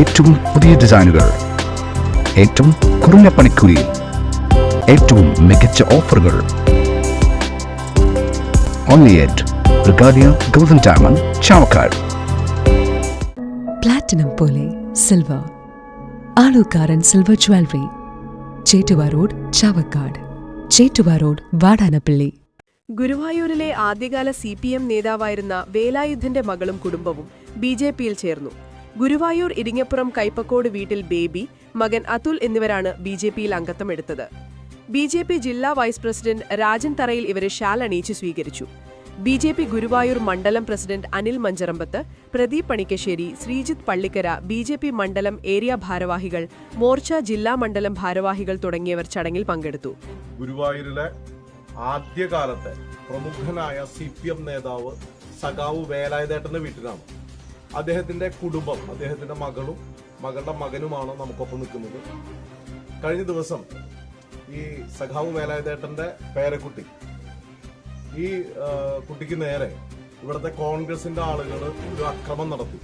ഏറ്റവും പുതിയ ഡിസൈനുകൾ. ഏറ്റവും കുറഞ്ഞ പണിക്കൂലിയിൽ ഏറ്റവും മികച്ച ഓഫറുകൾ. Only at Regalia golden diamond Chavakkad platinum പോലെ silver Alukkaran silver jewellery Chettuva road Chavakkad Chettuva road Vadanappally ഗുരുവായൂരിലെ ആദ്യകാല സി പി എം നേതാവായിരുന്ന വേലായുധന്റെ മകളും കുടുംബവും ബി ജെ പിയിൽ ചേർന്നു. ഗുരുവായൂർ ഇരിങ്ങപ്പുറം കൈപ്പക്കോട് വീട്ടിൽ ബേബി മകൻ അതുൽ എന്നിവരാണ് ബി ജെ പിയിൽ അംഗത്വം എടുത്തത് ബി ജെ പി ജില്ലാ വൈസ് പ്രസിഡന്റ് രാജൻ തറയിൽ ഇവരെ ഷാൽ അണിയിച്ച് സ്വീകരിച്ചു. ബി ജെ പി ഗുരുവായൂർ മണ്ഡലം president Anil Mancharambath Pradeep Panikkassery Sreejith Pallikkara B J P മണ്ഡലം ഏരിയ ഭാരവാഹികൾ മോർച്ച ജില്ലാ മണ്ഡലം ഭാരവാഹികൾ തുടങ്ങിയവർ ചടങ്ങിൽ പങ്കെടുത്തു. ഗുരുവായൂരിലെ ആദ്യകാലത്തെ പ്രമുഖനായ സി പി എം നേതാവ് സഖാവ് വേലായുധേട്ടന്റെ വീട്ടിലാണ്. അദ്ദേഹത്തിന്റെ കുടുംബം അദ്ദേഹത്തിന്റെ മകളും മകളുടെ മകനുമാണ് നമുക്കൊപ്പം നിൽക്കുന്നത്? കഴിഞ്ഞ ദിവസം ഈ സഖാവ് വേലായുധേട്ടന്റെ പേരക്കുട്ടി ഈ കുട്ടിക്ക് നേരെ ഇവിടുത്തെ കോൺഗ്രസിന്റെ ആളുകൾ ഒരു അക്രമം നടത്തി.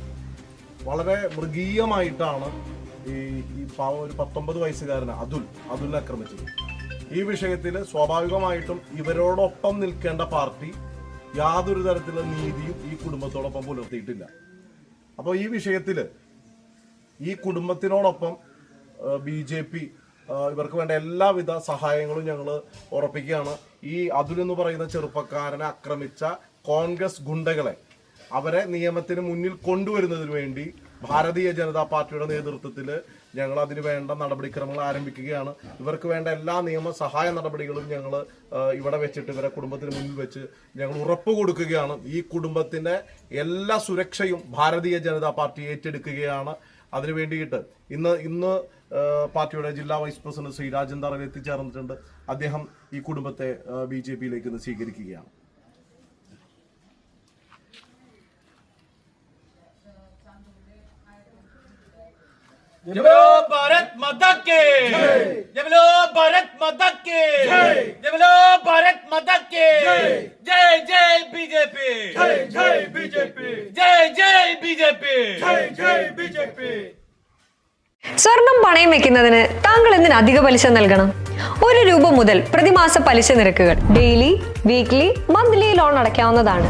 വളരെ മൃഗീയമായിട്ടാണ് ഈ ഈ പാവ ഒരു പത്തൊമ്പത് വയസ്സുകാരനെ അതുൽ അതുലിനെ ആക്രമിച്ചത്. ഈ വിഷയത്തിൽ സ്വാഭാവികമായിട്ടും ഇവരോടൊപ്പം നിൽക്കേണ്ട പാർട്ടി യാതൊരു തരത്തിലുള്ള നീതിയും ഈ കുടുംബത്തോടൊപ്പം പുലർത്തിയിട്ടില്ല. അപ്പോൾ ഈ വിഷയത്തിൽ ഈ കുടുംബത്തിനോടൊപ്പം ബി ജെ പി ഇവർക്ക് വേണ്ട എല്ലാവിധ സഹായങ്ങളും ഞങ്ങൾ ഉറപ്പിക്കുകയാണ്. ഈ അതുൽ എന്ന് പറയുന്ന ചെറുപ്പക്കാരനെ ആക്രമിച്ച കോൺഗ്രസ് ഗുണ്ടകളെ അവരെ നിയമത്തിന് മുന്നിൽ കൊണ്ടുവരുന്നതിന് വേണ്ടി ഭാരതീയ ജനതാ പാർട്ടിയുടെ നേതൃത്വത്തിൽ ഞങ്ങൾ അതിന് വേണ്ട നടപടിക്രമങ്ങൾ ആരംഭിക്കുകയാണ്. ഇവർക്ക് വേണ്ട എല്ലാ നിയമ സഹായ നടപടികളും ഞങ്ങൾ ഇവിടെ വെച്ചിട്ട് ഇവരെ കുടുംബത്തിന് മുന്നിൽ വെച്ച് ഞങ്ങൾ ഉറപ്പ് കൊടുക്കുകയാണ്. ഈ കുടുംബത്തിന്റെ എല്ലാ സുരക്ഷയും ഭാരതീയ ജനതാ പാർട്ടി ഏറ്റെടുക്കുകയാണ്. അതിനു വേണ്ടിയിട്ട് ഇന്ന് ഇന്ന് പാർട്ടിയുടെ ജില്ലാ വൈസ് പ്രസിഡന്റ് ശ്രീ രാജൻ തറയിൽ എത്തിച്ചേർന്നിട്ടുണ്ട്. അദ്ദേഹം ഈ കുടുംബത്തെ ബി ജെ പിയിലേക്ക് ഇന്ന് സ്വീകരിക്കുകയാണ്. जय बोलो भारत माता के जय बोलो भारत माता के जय बोलो भारत माता के जय जय बीजेपी जय जय बीजेपी जय जय बीजेपी जय जय बीजेपी സ്വർണം പണയം വെക്കുന്നതിന് താങ്കൾ എന്തിന് അധിക പലിശ നൽകണം ഒരു രൂപ മുതൽ പ്രതിമാസ പലിശ നിരക്കുകൾ ഡെയിലി വീക്ക്ലി മന്ത്ലി ലോൺ അടയ്ക്കാവുന്നതാണ്